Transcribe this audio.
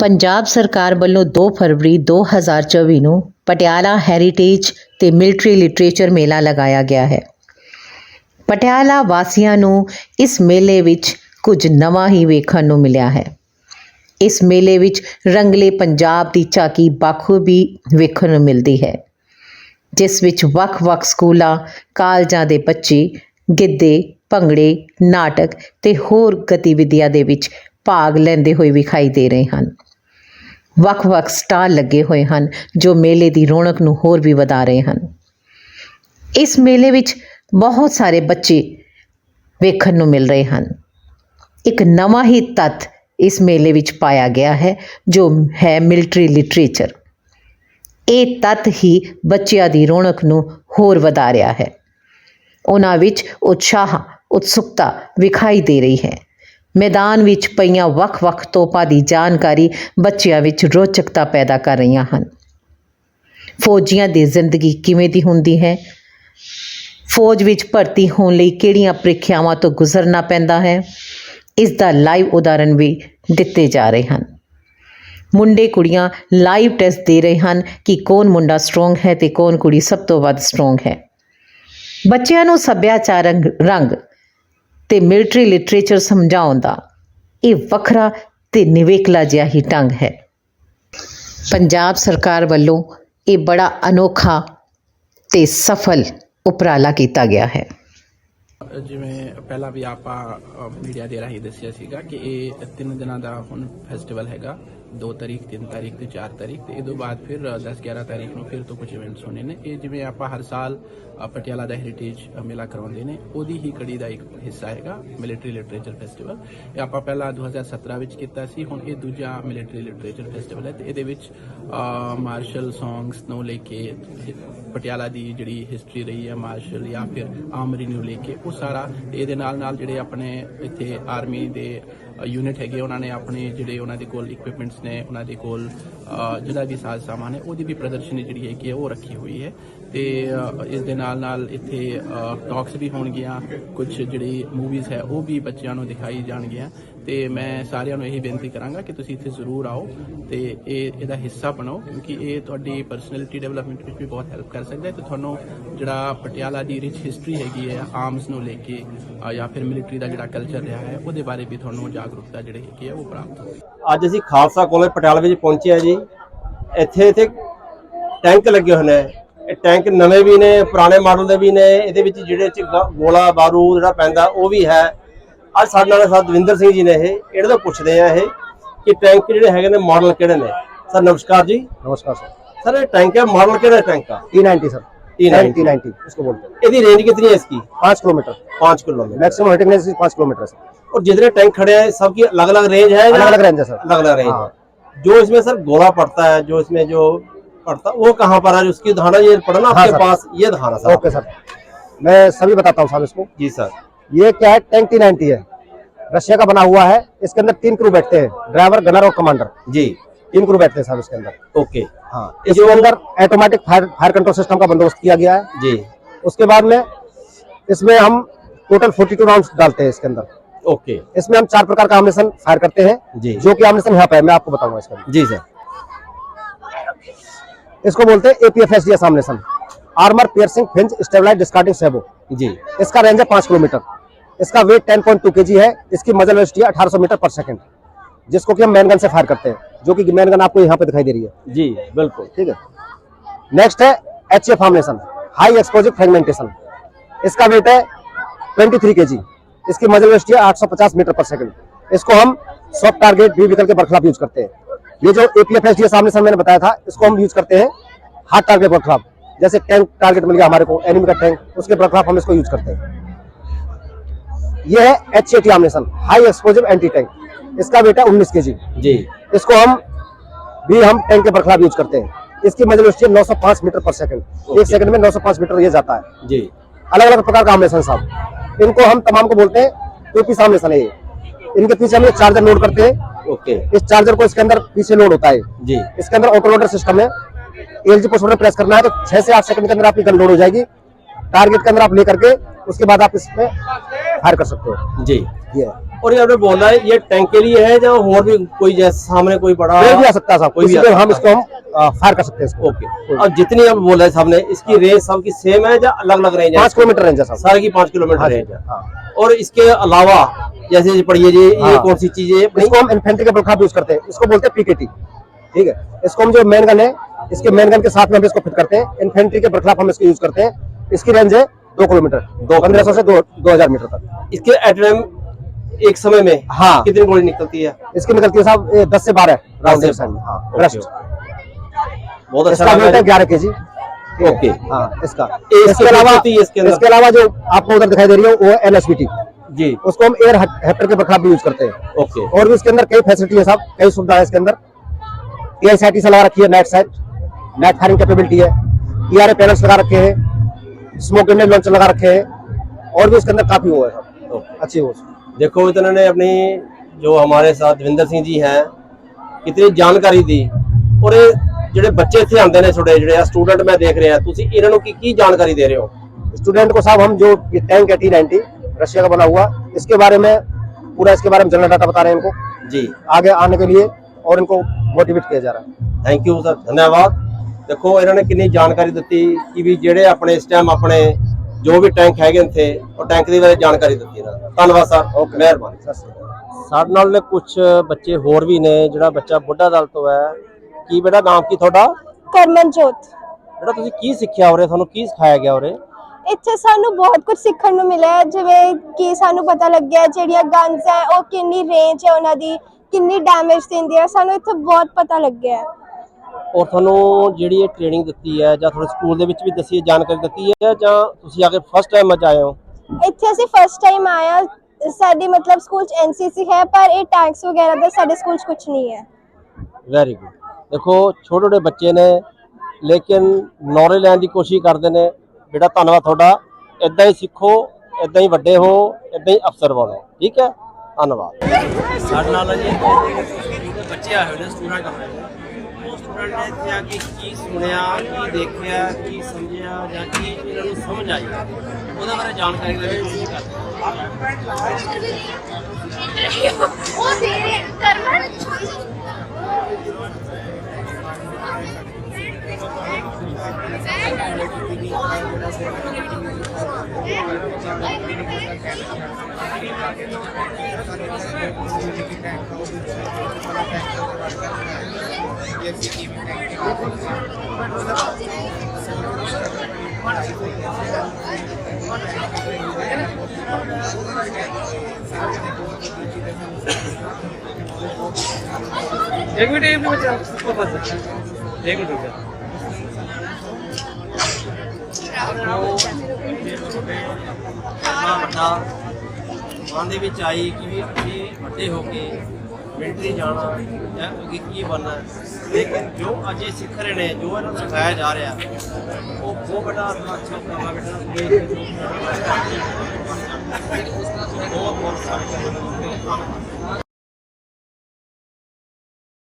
ਪੰਜਾਬ ਸਰਕਾਰ ਵੱਲੋਂ 2 ਫਰਵਰੀ 2024 ਨੂੰ ਪਟਿਆਲਾ ਹੈਰੀਟੇਜ ਤੇ ਮਿਲਟਰੀ ਲਿਟਰੇਚਰ ਮੇਲਾ ਲਗਾਇਆ ਗਿਆ ਹੈ। ਪਟਿਆਲਾ ਵਾਸੀਆਂ ਨੂੰ ਇਸ ਮੇਲੇ ਵਿੱਚ ਕੁਝ ਨਵਾਂ ਹੀ ਵੇਖਣ ਨੂੰ ਮਿਲਿਆ ਹੈ। ਇਸ ਮੇਲੇ ਵਿੱਚ ਰੰਗਲੇ ਪੰਜਾਬ ਦੀ ਝਾਕੀ ਬਾਖੂਬੀ ਵੇਖਣ ਨੂੰ ਮਿਲਦੀ ਹੈ, ਜਿਸ ਵਿੱਚ ਵੱਖ-ਵੱਖ ਸਕੂਲਾਂ, ਕਾਲਜਾਂ ਦੇ ਬੱਚੇ, ਗਿੱਧੇ, ਭੰਗੜੇ, ਨਾਟਕ ਤੇ ਹੋਰ ਗਤੀਵਿਧੀਆਂ ਦੇ ਵਿੱਚ ਭਾਗ ਲੈਂਦੇ ਹੋਏ ਵਿਖਾਈ ਦੇ ਰਹੇ ਹਨ। ਵੱਖ-ਵੱਖ ਸਟਾਲ ਲੱਗੇ ਹੋਏ ਹਨ, ਜੋ ਮੇਲੇ ਦੀ ਰੌਣਕ ਨੂੰ ਹੋਰ ਵੀ ਵਧਾ ਰਹੇ ਹਨ। ਇਸ ਮੇਲੇ ਵਿੱਚ ਬਹੁਤ ਸਾਰੇ ਬੱਚੇ ਵੇਖਣ ਨੂੰ ਮਿਲ ਰਹੇ ਹਨ। ਇੱਕ ਨਵਾਂ ਹੀ ਤੱਤ ਇਸ ਮੇਲੇ ਵਿੱਚ ਪਾਇਆ ਗਿਆ ਹੈ, ਜੋ ਹੈ ਮਿਲਟਰੀ ਲਿਟਰੇਚਰ ਇਹ ਤੱਤ ਹੀ ਬੱਚਿਆਂ ਦੀ ਰੌਣਕ ਨੂੰ ਹੋਰ ਵਧਾ ਰਿਹਾ ਹੈ। ਉਹਨਾਂ ਵਿੱਚ ਉਤਸ਼ਾਹ, ਉਤਸੁਕਤਾ ਵਿਖਾਈ ਦੇ ਰਹੀ ਹੈ। ਮੈਦਾਨ ਵਿੱਚ ਪਈਆਂ ਵੱਖ-ਵੱਖ ਤੋਪਾਂ ਦੀ ਜਾਣਕਾਰੀ ਬੱਚਿਆਂ ਵਿੱਚ ਰੋਚਕਤਾ ਪੈਦਾ ਕਰ ਰਹੀਆਂ ਹਨ। ਫੌਜੀਆਂ ਦੀ ਜ਼ਿੰਦਗੀ ਕਿਵੇਂ ਦੀ ਹੁੰਦੀ ਹੈ? ਫੌਜ ਵਿੱਚ ਭਰਤੀ ਹੋਣ ਲਈ ਕਿਹੜੀਆਂ ਪ੍ਰੀਖਿਆਵਾਂ ਤੋਂ ਗੁਜ਼ਰਨਾ ਪੈਂਦਾ ਹੈ? ਇਸ ਦਾ ਲਾਈਵ ਉਦਾਹਰਣ ਵੀ ਦਿੱਤੇ ਜਾ ਰਹੇ ਹਨ। ਮੁੰਡੇ ਕੁੜੀਆਂ ਲਾਈਵ ਟੈਸਟ ਦੇ ਰਹੇ ਹਨ ਕਿ ਕੌਣ ਮੁੰਡਾ ਸਟਰੋਂਗ ਹੈ ਤੇ ਕੌਣ ਕੁੜੀ ਸਭ ਤੋਂ ਵੱਧ ਸਟਰੋਂਗ ਹੈ। ਬੱਚਿਆਂ ਨੂੰ ਸੱਭਿਆਚਾਰਕ ਰੰਗ ਤੇ ਮਿਲਟਰੀ ਲਿਟਰੇਚਰ ਸਮਝਾਉਣ ਦਾ ਇਹ ਵੱਖਰਾ ਤੇ ਨਿਵੇਕਲਾ ਜਿਹਾ ਹੀ ਢੰਗ ਹੈ। ਪੰਜਾਬ ਸਰਕਾਰ ਵੱਲੋਂ ਇਹ ਬੜਾ ਅਨੋਖਾ ਤੇ ਸਫਲ ਉਪਰਾਲਾ ਕੀਤਾ ਗਿਆ ਹੈ। ਜਿਵੇਂ ਪਹਿਲਾਂ ਵੀ ਆਪਾਂ ਮੀਡੀਆ ਦੇ ਰਾਹੀਂ ਦੱਸਿਆ ਸੀਗਾ ਕਿ ਇਹ ਤਿੰਨ ਦਿਨਾਂ ਦਾ ਹੁਣ ਫੈਸਟੀਵਲ ਹੈਗਾ। 2 ਤਾਰੀਖ 3 ਤਾਰੀਖ ਤੇ 4 ਤਾਰੀਖ ਤੇ ਇਹ ਤੋਂ ਬਾਅਦ ਫਿਰ 10 11 ਤਾਰੀਖ ਨੂੰ ਫਿਰ ਤੋਂ ਕੁਝ ਇਵੈਂਟਸ ਹੋਣੇ ਨੇ ਇਹ ਜਿਵੇਂ ਆਪਾਂ ਹਰ ਸਾਲ ਪਟਿਆਲਾ ਦਾ ਹੈਰੀਟੇਜ ਮੇਲਾ ਕਰਵਾਉਂਦੇ ਨੇ ਉਹਦੀ ਹੀ ਕੜੀ ਦਾ ਇੱਕ ਹਿੱਸਾ ਹੈਗਾ ਮਿਲਟਰੀ ਲਿਟਰੇਚਰ ਫੈਸਟੀਵਲ ਇਹ ਆਪਾਂ ਪਹਿਲਾਂ 2017 ਵਿੱਚ ਕੀਤਾ ਸੀ ਹੁਣ ਇਹ ਦੂਜਾ ਮਿਲਟਰੀ ਲਿਟਰੇਚਰ ਫੈਸਟੀਵਲ ਹੈ ਤੇ ਇਹਦੇ ਵਿੱਚ ਮਾਰਸ਼ਲ ਸੌਂਗਸ ਨੂੰ ਲੈ ਕੇ ਪਟਿਆਲਾ ਦੀ ਜਿਹੜੀ ਹਿਸਟਰੀ ਰਹੀ ਹੈ ਮਾਰਸ਼ਲ ਜਾਂ ਫਿਰ ਆਰਮਰੀ ਨੂੰ ਲੈ ਕੇ ਉਹ ਸਾਰਾ ਇਹਦੇ ਨਾਲ ਨਾਲ ਜਿਹੜੇ ਆਪਣੇ ਇੱਥੇ ਆਰਮੀ ਦੇ ਯੂਨਿਟ ਹੈਗੇ ਉਹਨਾਂ ਨੇ ਆਪਣੇ ਜਿਹੜੇ ਉਹਨਾਂ ਦੇ ਕੋਲ ਇਕਵਿਪਮੈਂਟਸ ਨੇ ਉਹਨਾਂ ਦੇ ਕੋਲ ਜਿਹੜਾ ਵੀ ਸਾਜ਼ ਸਾਮਾਨ ਹੈ ਉਹਦੀ ਵੀ ਪ੍ਰਦਰਸ਼ਨੀ ਜਿਹੜੀ ਹੈਗੀ ਹੈ, ਉਹ ਰੱਖੀ ਹੋਈ ਹੈ। ਤੇ ਇਸ ਦੇ ਨਾਲ ਨਾਲ ਇੱਥੇ ਟਾਕਸ ਵੀ ਹੋਣਗੀਆਂ ਕੁਝ ਜਿਹੜੀ ਮੂਵੀਜ਼ ਹੈ, ਉਹ ਵੀ ਬੱਚਿਆਂ ਨੂੰ ਦਿਖਾਈ ਜਾਣਗੀਆਂ। ਤੇ ਮੈਂ ਸਾਰਿਆਂ ਨੂੰ ਇਹੀ ਬੇਨਤੀ ਕਰਾਂਗਾ ਕਿ ਤੁਸੀਂ ਇੱਥੇ ਜ਼ਰੂਰ ਆਓ ਤੇ ਇਹ, ਇਹਦਾ ਹਿੱਸਾ ਬਣੋ ਕਿਉਂਕਿ ਇਹ ਤੁਹਾਡੀ ਪਰਸਨੈਲਿਟੀ ਡਿਵੈਲਪਮੈਂਟ ਵਿੱਚ ਵੀ ਬਹੁਤ ਹੈਲਪ ਕਰ ਸਕਦਾ ਹੈ। ਤੇ ਤੁਹਾਨੂੰ ਜਿਹੜਾ ਪਟਿਆਲਾ ਦੀ ਰਿਚ ਹਿਸਟਰੀ ਹੈਗੀ ਹੈ ਆਰਮਸ ਨੂੰ ਲੈ ਕੇ ਜਾਂ ਫਿਰ ਮਿਲਟਰੀ ਦਾ ਜਿਹੜਾ ਕਲਚਰ ਰਿਹਾ ਹੈ, ਉਹਦੇ ਬਾਰੇ ਵੀ ਤੁਹਾਨੂੰ ਜਾਗਰੂਕਤਾ ਜਿਹੜੀ ਹੈਗੀ ਹੈ, ਉਹ ਪ੍ਰਾਪਤ ਹੋਵੇ ਅੱਜ ਅਸੀਂ ਖਾਲਸਾ ਕਾਲਜ ਪਟਿਆਲਾ ਵਿੱਚ ਪਹੁੰਚੇ ਆ ਜੀ। ਇੱਥੇ ਇੱਥੇ ਟੈਂਕ ਲੱਗੇ ਹੋਏ ਨੇ ਇਹ ਟੈਂਕ ਨਵੇਂ ਵੀ ਨੇ ਪੁਰਾਣੇ ਮਾਡਲ ਦੇ ਵੀ ਨੇ ਇਹਦੇ ਵਿੱਚ ਜਿਹੜੇ ਚ ਗ- ਗੋਲਾ ਬਾਰੂਦ ਜਿਹੜਾ ਪੈਂਦਾ ਉਹ ਵੀ ਹੈ ਅੱਜ ਸਾਡੇ ਨਾਲ ਸਾਥ ਦਵਿੰਦਰ ਸਿੰਘ ਜੀ ਨੇ ਇਹ ਇਹਨਾਂ ਤੋਂ ਪੁੱਛਦੇ ਆ ਇਹ ਕਿ ਟੈਂਕ ਜਿਹੜੇ ਹੈਗੇ ਨੇ ਮਾਡਲ ਕਿਹੜੇ ਨੇ ਸਰ ਨਮਸਕਾਰ ਜੀ नमस्कार सर ਸਰ ਇਹ ਟੈਂਕ ਹੈ ਮਾਡਲ ਕਿਹੜਾ ਟੈਂਕ ਆ T ninety sir T90 T ninety उसको बोलते हैं ਇਹਦੀ ਰੇਂਜ ਕਿੰਨੀ है इसकी पाँच kilometre 5 kilometre maximum hitting range पाँच किलोमीटर है सर और जितने टैंक खड़े हैं सबकी अलग अलग रेंज है अलग अलग रेंज है सर अलग अलग रेंज हाँ। जो इसमें सर गोला पड़ता है जो इसमें जो पड़ता है वो कहाँ पर है? उसकी धारणा ये पढ़ना हाँ आपके सर। पास ये धारणा सर। Okay sir. मैं सभी बताता हूँ साहब इसको। जी सर। ये क्या है? टैंक टी नाइन्टी है। रशिया का बना हुआ है। इसके अंदर तीन क्रू बैठते हैं। ड्राइवर गनर और कमांडर जी। तीन क्रू बैठते हैं साहब इसके अंदर। ओके। हाँ। इसके अंदर automatic fire fire control system का बंदोबस्त किया गया है। जी। उसके बाद में इसमें हम टोटल फोर्टी टू राउंड डालते हैं इसके अंदर। ओके। इसमें हम चार प्रकार का आमनेशन फायर करते हैं जी। जो कि आमनेशन यहाँ पे है मैं आपको बताऊँगा इसका। जी सर इसको बोलते हैं APF S D S armour piercing fin stabilise discarding sabot जी। इसका रेंज है पाँच किलोमीटर। इसका वेट टेन पॉइंट टू के जी है। इसकी मजल वेलोसिटी है अठारह मीटर पर सेकंड जिसको कि हम मैन गन से फायर करते हैं जो कि मैन गन आपको यहाँ पे दिखाई दे रही है। जी बिल्कुल। ठीक है। नेक्स्ट है H F formation high explosive fragmentation इसका वेट है ट्वेंटी थ्री के जी इसकी मजल वेलोसिटी है 850 मीटर पर सेकंड। इसको हम सॉफ्ट टारगेट भी विकल के बरखिलाफ यूज़ करते हैं। ये जो एपीएफ एस सामने सामने मैंने बताया था इसको हम यूज़ करते हैं हार्ड टारगेट बरखिलाफ। जैसे टैंक टारगेट मिल गया हमारे को एनिमी का टैंक उसके बरखिलाफ हम इसको यूज़ करते हैं। ये है H A ammunition high explosive anti tank इसका है उन्नीस के जी। इसको हम भी हम टैंक के बरखिलाफ यूज़ करते हैं। इसकी मजल वेलोसिटी है 905 मीटर पर सेकंड। एक सेकंड में 905 मीटर ये जाता है। जी। अलग अलग प्रकार का आमलेसन साहब। इनको हम तमाम को बोलते हैं टू सामने सने इनके पीछे हम ये चार्जर लोड करते हैं। ओके। इस चार्जर को इसके अंदर पीछे लोड होता है। जी। इसके अंदर ऑटो लोडर सिस्टम है। एल जी प्रेस करना है तो छह से आठ सेकंड के अंदर आपकी गन लोड हो जाएगी। टारगेट के अंदर आप लेकर के उसके बाद आप इसमें फायर कर सकते हो। जी। ये और ये आपने बोला है ये टैंक के लिए है या और भी कोई जैसे सामने कोई बड़ा भी आ सकता है साहब कोई भी आ हम इसको हम फायर कर सकते हैं इसको। ओके और जितनी आप बोला है सामने इसकी रेंज सबकी सेम है या अलग अलग रेंज है? पाँच किलोमीटर रेंज है सारे की पाँच किलोमीटर हाँ रेंज है। हाँ। और इसके अलावा जैसे पढ़िए जी ये हाँ। कौन सी चीज़ है? इसको हम इन्फेंट्री के बलखाप यूज़ करते हैं। इसको बोलते हैं पीकेटी ठीक है? इसको हम जो मेन गन है इसके मेन गन के साथ में हम इसको फिट करते हैं। इन्फेंट्री के बलखाप हम इसको यूज़ करते हैं। इसकी रेंज है दो किलोमीटर। दो पंद्रह सौ से दो दो हज़ार मीटर तक। इसके एट एक समय में हाँ। कितनी गोली निकलती है? इसकी निकलती है साहब दस से बारह हाँ ब्रस्ट बहुत अच्छा है ग्यारह के जी ओके। हाँ इसका। इसके अलावा इसके अलावा जो आपको उधर दिखाई दे रही है वो एन जी। उसको हम एयर हेक्टर के बखलाफ भी यूज़ करते हैं। ओके। और भी इसके अंदर कई फैसिलिटी है साहब कई सुविधा है इसके अंदर। टी आई से लगा रखी है night sight night firing capability है। ई आर पैनल्स लगा रखे हैं स्मोक ग्रेनेड लॉन्चर लगा रखे हैं और भी उसके अंदर काफ़ी वो है। अच्छी वो देखो इतने ने अपनी जो हमारे साथ ਦਵਿੰਦਰ ਸਿੰਘ ਜੀ ਹੈ ਕਿਤਨੀ ਜਾਣਕਾਰੀ ਦੀ ਔਰ ਇਹ ਜਿਹੜੇ ਬੱਚੇ ਇੱਥੇ ਆਉਂਦੇ ਨੇ ਛੋਟੇ ਜਿਹੜੇ ਆ ਸਟੂਡੈਂਟ ਮੈਂ ਦੇਖ ਰਿਹਾ ਤੁਸੀਂ ਇਹਨਾਂ ਨੂੰ ਕੀ ਕੀ ਜਾਣਕਾਰੀ ਦੇ ਰਹੇ ਹੋ स्टूडेंट को साहब हम जो ये टैंक है टी नाइनटी रशिया का बना हुआ इसके बारे में पूरा इसके बारे में जनरल डाटा बता रहे हैं इनको ਜੀ आगे आने के लिए और इनको मोटिवेट किया जा रहा है ਥੈਂਕ ਯੂ ਸਰ ਧੰਨਵਾਦ ਦੇਖੋ ਇਹਨਾਂ ਨੇ ਕਿੰਨੀ ਜਾਣਕਾਰੀ ਦਿੱਤੀ ਕਿ ਵੀ ਜਿਹੜੇ ਆਪਣੇ ਇਸ ਟਾਈਮ ਆਪਣੇ ਜੋ ਵੀ ਟੈਂਕ ਹੈਗੇ ਇੱਥੇ ਉਹ ਟੈਂਕ ਦੇ ਬਾਰੇ ਜਾਣਕਾਰੀ ਦਿੱਤੀ ਇਹਨਾਂ ਧੰਨਵਾਦ ਸਰ ਮਿਹਰਬਾਨੀ। ਸਤਿ ਸਾਡੇ ਨਾਲ ਕੁਝ ਬੱਚੇ ਹੋਰ ਵੀ ਨੇ ਜਿਹੜਾ ਬੱਚਾ ਬੁੱਢਾ ਦਲ ਤੋਂ ਹੈ ਕੀ ਬੇਟਾ ਨਾਮ ਕੀ ਤੁਹਾਡਾ? ਕਰਮਨਜੋਤ। ਬੇਟਾ ਤੁਸੀਂ ਕੀ ਸਿੱਖਿਆ ਹੋਰੇ ਤੁਹਾਨੂੰ ਕੀ ਸਿਖਾਇਆ ਗਿਆ ਹੋਰੇ ਇੱਥੇ ਸਾਨੂੰ ਬਹੁਤ ਕੁਝ ਸਿੱਖਣ ਨੂੰ ਮਿਲਿਆ ਜਿਵੇਂ ਕਿ ਸਾਨੂੰ ਪਤਾ ਲੱਗਿਆ ਜਿਹੜੀਆਂ ਗਨਸ ਹੈ ਉਹ ਕਿੰਨੀ ਰੇਂਜ ਹੈ ਉਹਨਾਂ ਦੀ ਕਿੰਨੀ ਡੈਮੇਜ ਦਿੰਦੀ ਹੈ ਸਾਨੂੰ ਇੱਥੇ ਬਹੁਤ ਪਤਾ ਲੱਗਿਆ ਔਰ ਤੁਹਾਨੂੰ ਜਿਹੜੀ ਇਹ ਟ੍ਰੇਨਿੰਗ ਦਿੱਤੀ ਹੈ ਜਾਂ ਤੁਹਾਡੇ ਸਕੂਲ ਦੇ ਵਿੱਚ ਵੀ ਦੱਸੀ ਹੈ ਜਾਣਕਾਰੀ ਦਿੱਤੀ ਹੈ ਜਾਂ ਤੁਸੀਂ ਆ ਕੇ ਫਸਟ ਟਾਈਮ ਅੱਜ ਆਏ ਹੋ? ਇੱਥੇ ਅਸੀਂ ਫਸਟ ਟਾਈਮ ਆਇਆ ਸਾਡੀ ਮਤਲਬ ਸਕੂਲ ਚ ਐਨਸੀਸੀ ਹੈ ਪਰ ਇਹ ਟੈਂਕਸ ਵਗੈਰਾ ਦਾ ਸਾਡੇ ਸਕੂਲ ਚ ਕੁਝ ਨਹੀਂ ਹੈ। ਵੈਰੀ ਗੁੱਡ ਦੇਖੋ ਛੋਟੇ ਛੋਟੇ ਬੱਚੇ ਨੇ ਲੇਕਿਨ ਨੌਲੇਜ ਲੈਣ ਦੀ ਕੋਸ਼ਿਸ਼ ਕਰਦੇ ਨੇ। ਬੇਟਾ ਧੰਨਵਾਦ ਤੁਹਾਡਾ। ਇਦਾਂ ਹੀ ਸਿੱਖੋ ਇਦਾਂ ਹੀ ਵੱਡੇ ਹੋ ਇਦਾਂ ਹੀ ਅਫਸਰ ਬਣੋ। ਠੀਕ ਹੈ? ਧੰਨਵਾਦ। ਸਾਡੇ ਨਾਲ ਜੀ। ਬੱਚੇ ਆਏ ਹੋਏ ਨੇ ਸਟੂਡੈਂਟ ਆਏ ਨੇ ਉਹ ਸਟੂਡੈਂਟ ਨੇ ਇੱਥੇ ਆ ਕੇ ਕੀ ਸੁਣਿਆ, ਕੀ ਦੇਖਿਆ, ਕੀ ਸਮਝਿਆ ਜਾਂ ਕੀ ਇਹਨਾਂ ਨੂੰ ਸਮਝ ਆਈ? ਉਹਦੇ ਬਾਰੇ ਜਾਣਕਾਰੀ ਦੇ ਵਿੱਚ ਕਰਦੇ ਉਹ ਦੇ ਕਰਮਨ एक मिनट एक मिनट बच्चा एक मिनट रुक जा ਇੰਨਾ ਵੱਡਾ ਮਨ ਦੇ ਵਿੱਚ ਆਈ ਕਿ ਵੀ ਅਸੀਂ ਵੱਡੇ ਹੋ ਕੇ ਮਿਲਟਰੀ ਜਾਣਾ ਜਾਂ ਅੱਗੇ ਕੀ ਬਣਨਾ ਲੇਕਿਨ ਜੋ ਅਜੇ ਸਿੱਖ ਰਹੇ ਨੇ, ਜੋ ਇਹਨਾਂ ਨੂੰ ਸਿਖਾਇਆ ਜਾ ਰਿਹਾ, ਉਹ ਬਹੁਤ ਵੱਡਾ ਅੱਛਾ ਕੰਮ ਹੈ ਬਹੁਤ ਬਹੁਤ ਸਾਰੇ